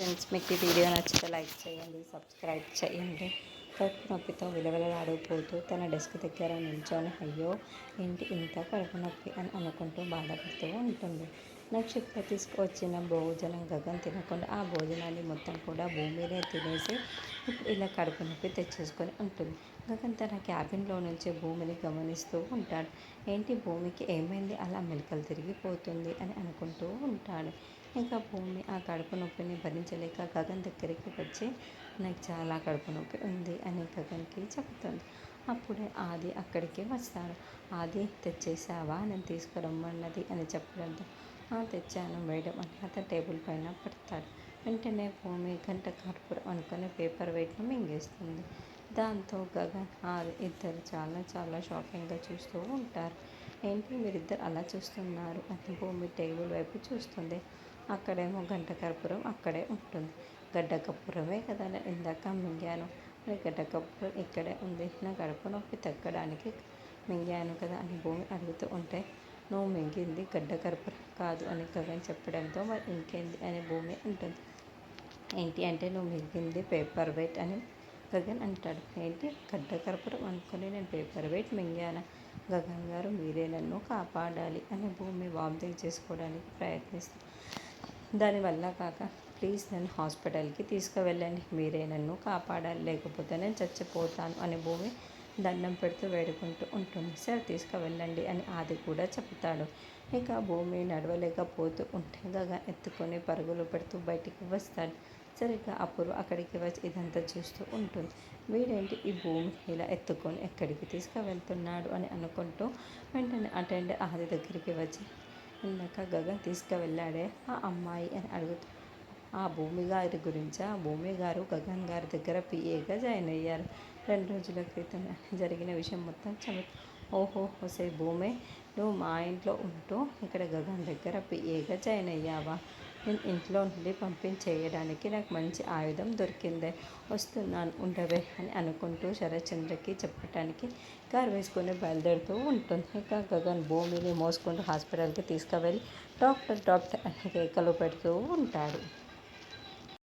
Friends మీకు ఈ video నచ్చితే లైక్ చేయండి సబ్స్క్రైబ్ చేయండి. కడుపు నొప్పితో విలవిలలాడిపోతూ తన డెస్క్ దగ్గర నిల్చొని అయ్యో ఏంటి ఇంత కడుపు నొప్పి అని అనుకుంటూ బాధపడుతూ ఉంటుంది. నక్షత్ర తీసుకువచ్చిన భోజనం గగన్ తినకుండా ఆ భోజనాన్ని మొత్తం కూడా భూమినే తినేసి ఇప్పుడు ఇలా కడుపు నొప్పి తెచ్చేసుకొని ఉంటుంది. గగన్ తన క్యాబిన్లో నుంచి భూమిని గమనిస్తూ ఉంటాడు. ఏంటి భూమికి ఏమైంది? అలా మెలకలు తిరిగిపోతుంది అని అనుకుంటూ ఉంటాడు. ఇంకా భూమి ఆ కడుపు నొప్పిని భరించలేక గగన్ దగ్గరికి వచ్చి నాకు చాలా కడుపు నొప్పి ఉంది అని గగన్కి చెప్తుంది అప్పుడే ఆది అక్కడికి వస్తాడు. ఆది తెచ్చేసావా? నేను తీసుకురమ్మన్నది అని చెప్పడంతో తెచ్చాను మేడం అని అతను టేబుల్ పైన పెడతాడు. వెంటనే భూమి గంట కర్పూరం అనుకుని పేపర్ వెయిట్ను మింగేస్తుంది. దాంతో గగన్ ఆది ఇద్దరు చాలా చాలా షాకింగ్గా చూస్తూ ఉంటారు. ఏంటి? మీరిద్దరు అలా చూస్తున్నారు. అని భూమి టేబుల్ వైపు చూస్తుంది. అక్కడేమో గంట కర్పూరం అక్కడే ఉంటుంది. గడ్డ కర్పూరమే కదా నేను ఇందాక మింగాను. మరి గడ్డ కర్పూరం ఇక్కడే ఉంది. నా గడప నొప్పి తగ్గడానికి మింగాను కదా అని భూమి అడుగుతూ ఉంటే నువ్వు మింగింది గడ్డ కర్పూరం కాదు అని గగన్ చెప్పడంతో మరి ఇంకేంది అని భూమి ఉంటుంది. ఏంటి అంటే నువ్వు మింగింది పేపర్ వెయిట్ అని గగన్ అంటాడు. ఏంటి? గడ్డ కర్పూరం అనుకుని నేను పేపర్ వెయిట్ మింగాను? గగన్ గారు మీరే నన్ను కాపాడాలి అని భూమి వామిటింగ్ చేసుకోవడానికి ప్రయత్నిస్తాను దానివల్ల కాక ప్లీజ్ నన్ను హాస్పిటల్కి తీసుకువెళ్ళండి. మీరే నన్ను కాపాడాలి లేకపోతే నేను చచ్చిపోతాను అని భూమి దండం పెడుతూ వేడుకుంటూ ఉంటుంది. సార్ తీసుకువెళ్ళండి అని ఆది కూడా చెప్తాడు. ఇక భూమి నడవలేకపోతూ ఉంటే ఎత్తుకొని పరుగులు పెడుతూ బయటికి వస్తాడు. సరిగ్గా అప్పుడు అక్కడికి వచ్చి ఇదంతా చూస్తూ ఉంటుంది. వీడేంటి ఈ భూమి ఇలా ఎత్తుకొని ఎక్కడికి తీసుకువెళ్తున్నాడు అని అనుకుంటూ వెంటనే అటెండ్ ఆది దగ్గరికి వచ్చి ఇందాక గగన్ తీసుకువెళ్ళాడే ఆ అమ్మాయి అని అడుగుతాడు ఆ భూమి గారి గురించి? ఆ భూమి గారు గగన్ గారి దగ్గర పిఏగా జాయిన్ అయ్యారు. రెండు రోజుల క్రితం జరిగిన విషయం మొత్తం చదువు. ఓహో హోసే భూమే. నువ్వు మా ఇంట్లో ఉంటూ ఇక్కడ గగన్ దగ్గర పిఏగా జాయిన్ అయ్యావా? నేను ఇంట్లో నుండి పంపించేయడానికి నాకు మంచి ఆయుధం దొరికిందే. వస్తున్నాను ఉండవే అని అనుకుంటూ శరత్చంద్రకి చెప్పటానికి కారు వేసుకొని బయలుదేరుతూ ఉంటుంది. ఇక గగన్ భూమిని మోసుకుంటూ హాస్పిటల్కి తీసుకువెళ్ళి డాక్టర్ డాక్టర్ అని కేకలు పెడుతూ ఉంటాడు.